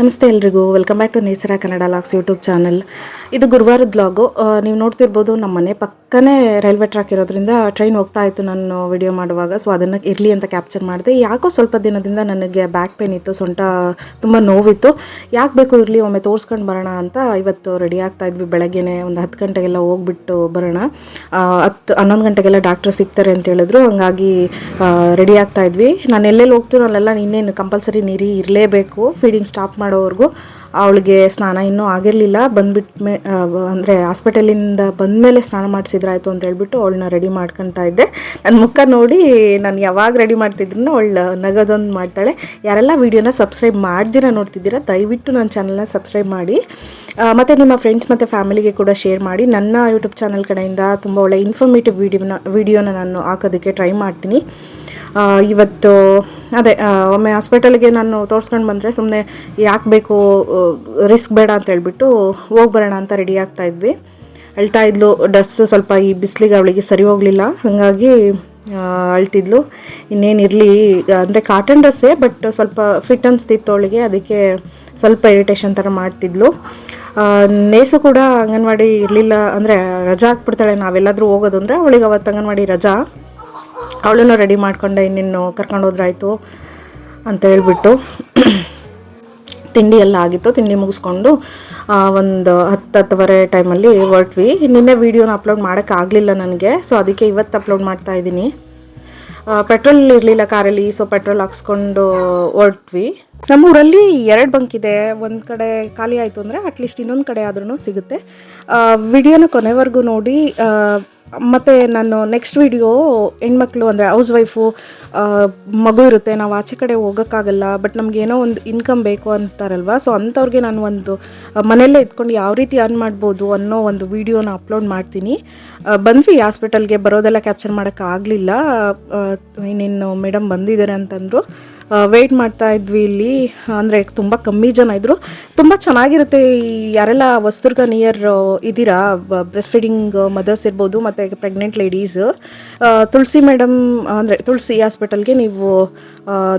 ನಮಸ್ತೆ ಎಲ್ರಿಗೂ. Welcome back to Nesara Kannada vlogs YouTube channel ಇದು ಗುರುವಾರದ ಲಾಗು ನೀವು ನೋಡ್ತಿರ್ಬೋದು ನಮ್ಮ ಮನೆ ಪಕ್ಕನೇ ರೈಲ್ವೆ ಟ್ರ್ಯಾಕ್ ಇರೋದ್ರಿಂದ ಟ್ರೈನ್ ಹೋಗ್ತಾ ಇತ್ತು ನಾನು ವಿಡಿಯೋ ಮಾಡುವಾಗ. ಸೊ ಅದನ್ನು ಇರಲಿ ಅಂತ ಕ್ಯಾಪ್ಚರ್ ಮಾಡಿದೆ. ಯಾಕೋ ಸ್ವಲ್ಪ ದಿನದಿಂದ ನನಗೆ ಬ್ಯಾಕ್ ಪೇನ್ ಇತ್ತು, ಸೊಂಟ ತುಂಬ ನೋವಿತ್ತು. ಯಾಕೆ ಬೇಕು ಇರಲಿ, ಒಮ್ಮೆ ತೋರಿಸ್ಕೊಂಡು ಬರೋಣ ಅಂತ ಇವತ್ತು ರೆಡಿ ಆಗ್ತಾ ಇದ್ವಿ. ಬೆಳಗ್ಗೆನೆ ಒಂದು ಹತ್ತು ಗಂಟೆಗೆಲ್ಲ ಹೋಗ್ಬಿಟ್ಟು ಬರೋಣ. ಹತ್ತು, ಹನ್ನೊಂದು ಗಂಟೆಗೆಲ್ಲ ಡಾಕ್ಟ್ರ್ ಸಿಗ್ತಾರೆ ಅಂತ ಹೇಳಿದ್ರು. ಹಂಗಾಗಿ ರೆಡಿ ಆಗ್ತಾ ಇದ್ವಿ. ನಾನು ಎಲ್ಲೆಲ್ಲಿ ಹೋಗ್ತೀನೋ ಅಲ್ಲೆಲ್ಲ ಇನ್ನೇನು ಕಂಪಲ್ಸರಿ ನೀರಿ ಇರಲೇಬೇಕು. ಫೀಡಿಂಗ್ ಸ್ಟಾಪ್ ಮಾಡೋವರೆಗೂ ಅವಳಿಗೆ ಸ್ನಾನ ಇನ್ನೂ ಆಗಿರಲಿಲ್ಲ. ಬಂದ್ಬಿಟ್ಟು ಮೇ ಅಂದರೆ ಹಾಸ್ಪಿಟಲಿಂದ ಬಂದಮೇಲೆ ಸ್ನಾನ ಮಾಡಿಸಿದ್ರಾಯ್ತು ಅಂತ ಹೇಳ್ಬಿಟ್ಟು ಅವಳನ್ನ ರೆಡಿ ಮಾಡ್ಕೊತಾ ಇದ್ದೆ. ನನ್ನ ಮುಖ ನೋಡಿ ನಾನು ಯಾವಾಗ ರೆಡಿ ಮಾಡ್ತಿದ್ರು ಅವಳು ನಗದೊಂದು ಮಾಡ್ತಾಳೆ. ಯಾರೆಲ್ಲ ವೀಡಿಯೋನ ಸಬ್ಸ್ಕ್ರೈಬ್ ಮಾಡ್ದಿರ ನೋಡ್ತಿದ್ದೀರಾ, ದಯವಿಟ್ಟು ನನ್ನ ಚಾನಲ್ನ ಸಬ್ಸ್ಕ್ರೈಬ್ ಮಾಡಿ. ಮತ್ತು ನಿಮ್ಮ ಫ್ರೆಂಡ್ಸ್ ಮತ್ತು ಫ್ಯಾಮಿಲಿಗೆ ಕೂಡ ಶೇರ್ ಮಾಡಿ. ನನ್ನ ಯೂಟ್ಯೂಬ್ ಚಾನಲ್ ಕಡೆಯಿಂದ ತುಂಬ ಒಳ್ಳೆ ಇನ್ಫಾರ್ಮೇಟಿವ್ ವೀಡಿಯೋನ ವೀಡಿಯೋನ ನಾನು ಹಾಕೋದಕ್ಕೆ ಟ್ರೈ ಮಾಡ್ತೀನಿ. ಇವತ್ತು, ಅದೇ ಒಮ್ಮೆ ಹಾಸ್ಪಿಟಲ್ಗೆ ನಾನು ತೋರಿಸ್ಕೊಂಡು ಬಂದರೆ ಸುಮ್ಮನೆ ಯಾಕೆ ಬೇಕು ರಿಸ್ಕ್ ಬೇಡ ಅಂತ ಹೇಳ್ಬಿಟ್ಟು ಹೋಗಿ ಬರೋಣ ಅಂತ ರೆಡಿ ಆಗ್ತಾ ಇದ್ವಿ. ಅಳ್ತಾ ಇದ್ಲು ಡ್ರೆಸ್ ಸ್ವಲ್ಪ ಈ ಬಿಸಿಲಿಗೆ ಅವಳಿಗೆ ಸರಿ ಹೋಗಲಿಲ್ಲ. ಹಾಗಾಗಿ ಅಳ್ತಿದ್ಲು. ಇನ್ನೇನಿರಲಿ ಅಂದರೆ ಕಾಟನ್ ಡ್ರೆಸ್ಸೇ ಬಟ್ ಸ್ವಲ್ಪ ಫಿಟ್ ಅನಿಸ್ತಿತ್ತು ಅವಳಿಗೆ, ಅದಕ್ಕೆ ಸ್ವಲ್ಪ ಇರಿಟೇಷನ್ ಥರ ಮಾಡ್ತಿದ್ಲು. ನೇಸು ಕೂಡ ಅಂಗನವಾಡಿ ಇರಲಿಲ್ಲ ಅಂದರೆ ರಜಾ ಹಾಕ್ಬಿಡ್ತಾಳೆ ನಾವೆಲ್ಲಾದರೂ ಹೋಗೋದು ಅಂದರೆ ಅವಳಿಗೆ ಅವತ್ತು ಅಂಗನವಾಡಿ ರಜಾ. ಅವಳನ್ನು ರೆಡಿ ಮಾಡ್ಕೊಂಡೆ, ಇನ್ನಿನ್ನು ಕರ್ಕೊಂಡು ಹೋದ್ರಾಯ್ತು ಅಂತ ಹೇಳ್ಬಿಟ್ಟು ತಿಂಡಿ ಎಲ್ಲ ಆಗಿತ್ತು. ತಿಂಡಿ ಮುಗಿಸ್ಕೊಂಡು ಒಂದು ಹತ್ತು ಹತ್ತುವರೆ ಟೈಮಲ್ಲಿ ಹೊರಟ್ವಿ. ನಿನ್ನೆ ವೀಡಿಯೋನ ಅಪ್ಲೋಡ್ ಮಾಡೋಕ್ಕಾಗಲಿಲ್ಲ ನನಗೆ ಸೊ ಅದಕ್ಕೆ ಇವತ್ತು ಅಪ್ಲೋಡ್ ಮಾಡ್ತಾ ಇದ್ದೀನಿ. ಪೆಟ್ರೋಲ್ ಇರಲಿಲ್ಲ ಕಾರಲ್ಲಿ ಸೊ ಪೆಟ್ರೋಲ್ ಹಾಕ್ಸ್ಕೊಂಡು ಹೊರಟ್ವಿ. ನಮ್ಮೂರಲ್ಲಿ ಎರಡು ಬಂಕ್ ಇದೆ. ಒಂದು ಕಡೆ ಖಾಲಿ ಆಯಿತು ಅಂದರೆ ಅಟ್ಲೀಸ್ಟ್ ಇನ್ನೊಂದು ಕಡೆ ಆದ್ರೂ ಸಿಗುತ್ತೆ. ವಿಡಿಯೋನ ಕೊನೆವರೆಗೂ ನೋಡಿ ಮತ್ತು ನಾನು ನೆಕ್ಸ್ಟ್ ವಿಡಿಯೋ ಹೆಣ್ಮಕ್ಳು ಅಂದರೆ ಹೌಸ್ ವೈಫು ಮಗು ಇರುತ್ತೆ, ನಾವು ಆಚೆ ಕಡೆ ಹೋಗೋಕ್ಕಾಗಲ್ಲ ಬಟ್ ನಮ್ಗೆ ಏನೋ ಒಂದು ಇನ್ಕಮ್ ಬೇಕು ಅಂತಾರಲ್ವ? ಸೊ ಅಂಥವ್ರಿಗೆ ನಾನು ಒಂದು ಮನೆಯಲ್ಲೇ ಇದ್ಕೊಂಡು ಯಾವ ರೀತಿ ಅರ್ನ್ ಮಾಡ್ಬೋದು ಅನ್ನೋ ಒಂದು ವಿಡಿಯೋನ ಅಪ್ಲೋಡ್ ಮಾಡ್ತೀನಿ. ಬಂದ್ವಿ ಹಾಸ್ಪಿಟಲ್ಗೆ ಬರೋದೆಲ್ಲ ಕ್ಯಾಪ್ಚರ್ ಮಾಡೋಕ್ಕಾಗಲಿಲ್ಲ ಇನ್ನೇನು ಮೇಡಮ್ ಬಂದಿದ್ದಾರೆ ಅಂತಂದರು. ವೆಯ್ಟ್ ಮಾಡ್ತಾ ಇದ್ವಿ ಇಲ್ಲಿ. ಅಂದರೆ ತುಂಬ ಕಮ್ಮಿ ಜನ ಇದ್ದರು ತುಂಬ ಚೆನ್ನಾಗಿರುತ್ತೆ ಯಾರೆಲ್ಲ ವಸ್ತುರ್ಗ ನಿಯರ್ ಇದ್ದೀರಾ ಬ್ರೆಸ್ಟ್ ಫೀಡಿಂಗ್ ಮದರ್ಸ್ ಇರ್ಬೋದು, ಮತ್ತು ಪ್ರೆಗ್ನೆಂಟ್ ಲೇಡೀಸ್ ತುಳಸಿ ಮೇಡಮ್ ಅಂದರೆ ತುಳಸಿ ಹಾಸ್ಪಿಟಲ್ಗೆ ನೀವು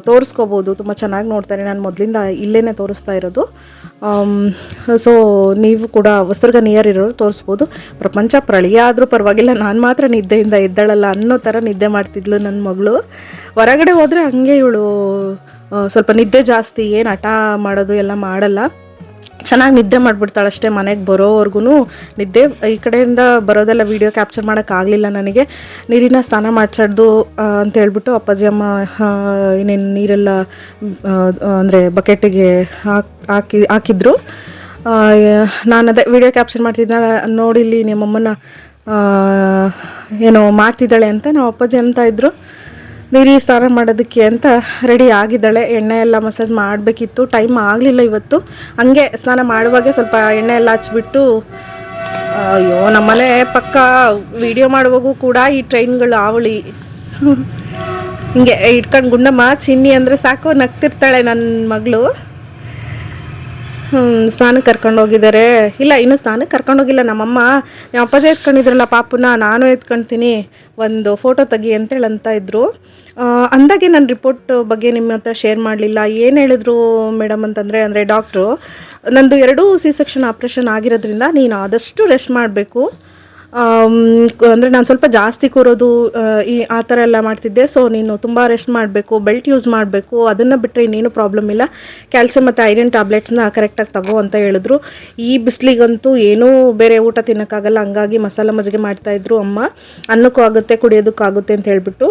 ತೋರಿಸ್ಕೋಬೋದು. ತುಂಬ ಚೆನ್ನಾಗಿ ನೋಡ್ತಾರೆ. ನಾನು ಮೊದಲಿಂದ ಇಲ್ಲೇ ತೋರಿಸ್ತಾ ಇರೋದು. ಸೊ ನೀವು ಕೂಡ ಹೊಸದುರ್ಗ ನಿಯರ್ ಇರೋರು ತೋರಿಸ್ಬೋದು. ಪ್ರಪಂಚ ಪ್ರಳಯ ಆದರೂ ಪರವಾಗಿಲ್ಲ. ನಾನು ಮಾತ್ರ ನಿದ್ದೆಯಿಂದ ಎದ್ದಳಲ್ಲ ಅನ್ನೋ ಥರ ನಿದ್ದೆ ಮಾಡ್ತಿದ್ಲು ನನ್ನ ಮಗಳು. ಹೊರಗಡೆ ಹೋದರೆ ಹಂಗೆ ಇವಳು ಸ್ವಲ್ಪ ನಿದ್ದೆ ಜಾಸ್ತಿ, ಏನು ಹಠ ಮಾಡೋದು ಎಲ್ಲ ಮಾಡಲ್ಲ. ಚೆನ್ನಾಗಿ ನಿದ್ದೆ ಮಾಡಿಬಿಡ್ತಾಳೆ ಅಷ್ಟೇ ಮನೆಗೆ ಬರೋವರೆಗೂ ನಿದ್ದೆ ಈ ಕಡೆಯಿಂದ ಬರೋದೆಲ್ಲ ವೀಡಿಯೋ ಕ್ಯಾಪ್ಚರ್ ಮಾಡೋಕ್ಕಾಗಲಿಲ್ಲ ನನಗೆ. ನೀರಿನ ಸ್ನಾನ ಮಾಡಿಸೋದು ಅಂತ ಹೇಳ್ಬಿಟ್ಟು ಅಪ್ಪಾಜಿ, ಅಮ್ಮ ಏನೇನು ನೀರೆಲ್ಲ ಅಂದರೆ ಬಕೆಟಿಗೆ ಹಾಕಿ ಹಾಕಿ, ಹಾಕಿದ್ರು. ನಾನು ಅದೇ ವಿಡಿಯೋ ಕ್ಯಾಪ್ಚರ್ ಮಾಡ್ತಿದ್ದ. ನೋಡಿಲ್ಲಿ ನಿಮ್ಮಮ್ಮನ ಏನೋ ಮಾಡ್ತಿದ್ದಾಳೆ ಅಂತ. ನಾವು ಅಪ್ಪಾಜಿ ಅಂತ ಇದ್ರು. ನೀರಿಗೆ ಸ್ನಾನ ಮಾಡೋದಕ್ಕೆ ಅಂತ ರೆಡಿ ಆಗಿದ್ದಾಳೆ. ಎಣ್ಣೆ ಎಲ್ಲ ಮಸಾಜ್ ಮಾಡಬೇಕಿತ್ತು. ಟೈಮ್ ಆಗಲಿಲ್ಲ ಇವತ್ತು. ಹಂಗೆ ಸ್ನಾನ ಮಾಡುವಾಗೆ ಸ್ವಲ್ಪ ಎಣ್ಣೆ ಎಲ್ಲ ಹಚ್ಚಿಬಿಟ್ಟು ಅಯ್ಯೋ ನಮ್ಮನೆ ಪಕ್ಕ ವಿಡಿಯೋ ಮಾಡುವಾಗೂ ಕೂಡ ಈ ಟ್ರೈನ್ಗಳು ಆವಳಿ. ಹಿಂಗೆ ಇಟ್ಕೊಂಡು ಗುಂಡಮ್ಮ, ಚಿನ್ನಿ ಅಂದರೆ ಸಾಕು, ನಗ್ತಿರ್ತಾಳೆ ನನ್ನ ಮಗಳು. ಸ್ನಾನಕ್ಕೆ ಕರ್ಕೊಂಡು ಹೋಗಿದ್ದಾರೆ. ಇಲ್ಲ, ಇನ್ನು ಸ್ನಾನಕ್ಕೆ ಕರ್ಕೊಂಡು ಹೋಗಿಲ್ಲ. ನಮ್ಮಮ್ಮ ನಮ್ಮ ಅಪ್ಪಾಜಿ ಎತ್ಕೊಂಡಿದ್ರಲ್ಲ ಪಾಪುನ, ನಾನು ಎತ್ಕೊಳ್ತೀನಿ ಒಂದು ಫೋಟೋ ತೆಗಿ ಅಂತೇಳಿ ಅಂತ ಇದ್ದರು ಅಂದಾಗೆ ನನ್ನ ರಿಪೋರ್ಟ್ ಬಗ್ಗೆ ನಿಮ್ಮ ಹತ್ರ ಶೇರ್ ಮಾಡಲಿಲ್ಲ. ಏನು ಹೇಳಿದ್ರು ಮೇಡಮ್ ಅಂತಂದರೆ, ಅಂದರೆ ಡಾಕ್ಟ್ರು ನಂದು ಎರಡೂ ಸಿ ಸೆಕ್ಷನ್ ಆಪ್ರೇಷನ್ ಆಗಿರೋದ್ರಿಂದ ನೀನು ಆದಷ್ಟು ರೆಸ್ಟ್ ಮಾಡಬೇಕು. ಅಂದರೆ ನಾನು ಸ್ವಲ್ಪ ಜಾಸ್ತಿ ಕೂರೋದು ಈ, ಆ ಥರ ಎಲ್ಲ ಮಾಡ್ತಿದ್ದೆ. ಸೊ ನೀನು ತುಂಬ ರೆಸ್ಟ್ ಮಾಡಬೇಕು ಬೆಲ್ಟ್ ಯೂಸ್ ಮಾಡಬೇಕು. ಅದನ್ನು ಬಿಟ್ಟರೆ ಇನ್ನೇನು ಪ್ರಾಬ್ಲಮ್ ಇಲ್ಲ. ಕ್ಯಾಲ್ಸಿಯಂ ಮತ್ತು ಐರನ್ ಟ್ಯಾಬ್ಲೆಟ್ಸ್ನ ಕರೆಕ್ಟಾಗಿ ತಗೋ ಅಂತ ಹೇಳಿದ್ರು. ಈ ಬಿಸಿಲಿಗಂತೂ ಏನೂ ಬೇರೆ ಊಟ ತಿನ್ನೋಕ್ಕಾಗಲ್ಲ. ಹಂಗಾಗಿ ಮಸಾಲ ಮಜ್ಜಿಗೆ ಮಾಡ್ತಾಯಿದ್ರು ಅಮ್ಮ. ಅನ್ನಕ್ಕೂ ಆಗುತ್ತೆ ಕುಡಿಯೋದಕ್ಕಾಗುತ್ತೆ ಅಂತ ಹೇಳಿಬಿಟ್ಟು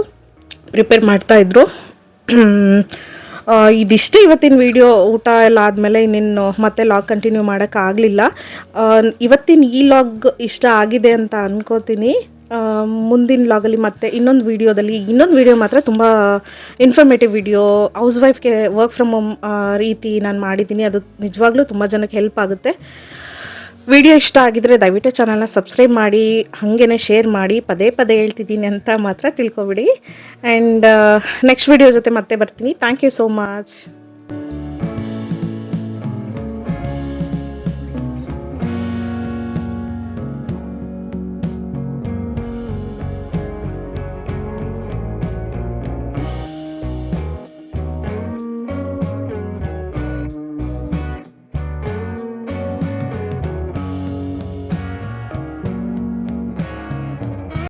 ಪ್ರಿಪೇರ್ ಮಾಡ್ತಾಯಿದ್ರು ಇದಿಷ್ಟೇ ಇವತ್ತಿನ ವಿಡಿಯೋ ಊಟ ಎಲ್ಲ ಆದಮೇಲೆ ಇನ್ನೇನು ಮತ್ತೆ ಲಾಗ್ ಕಂಟಿನ್ಯೂ ಮಾಡೋಕ್ಕಾಗಲಿಲ್ಲ ಇವತ್ತಿನ ಈ ಲಾಗ್ ಇಷ್ಟ ಆಗಿದೆ ಅಂತ ಅನ್ಕೋತೀನಿ. ಮುಂದಿನ ಲಾಗಲ್ಲಿ ಮತ್ತೆ ಇನ್ನೊಂದು ವಿಡಿಯೋದಲ್ಲಿ ಇನ್ನೊಂದು ವಿಡಿಯೋ ಮಾತ್ರ ತುಂಬ ಇನ್ಫಾರ್ಮೇಟಿವ್ ವಿಡಿಯೋ ಹೌಸ್ ವೈಫ್ಗೆ ವರ್ಕ್ ಫ್ರಮ್ ಹೋಮ್ ರೀತಿ ನಾನು ಮಾಡಿದ್ದೀನಿ. ಅದು ನಿಜವಾಗ್ಲೂ ತುಂಬ ಜನಕ್ಕೆ ಹೆಲ್ಪ್ ಆಗುತ್ತೆ. ವಿಡಿಯೋ ಇಷ್ಟ ಆಗಿದ್ರೆ ದಯವಿಟ್ಟು ಚಾನಲ್ನ ಸಬ್ಸ್ಕ್ರೈಬ್ ಮಾಡಿ, ಹಾಗೇನೆ ಶೇರ್ ಮಾಡಿ, ಪದೇ ಪದೇ ಹೇಳ್ತಿದ್ದೀನಿ ಅಂತ ಮಾತ್ರ ತಿಳ್ಕೊಬಿಡಿ. ಆ್ಯಂಡ್ ನೆಕ್ಸ್ಟ್ ವಿಡಿಯೋ ಜೊತೆ ಮತ್ತೆ ಬರ್ತೀನಿ. Thank you so much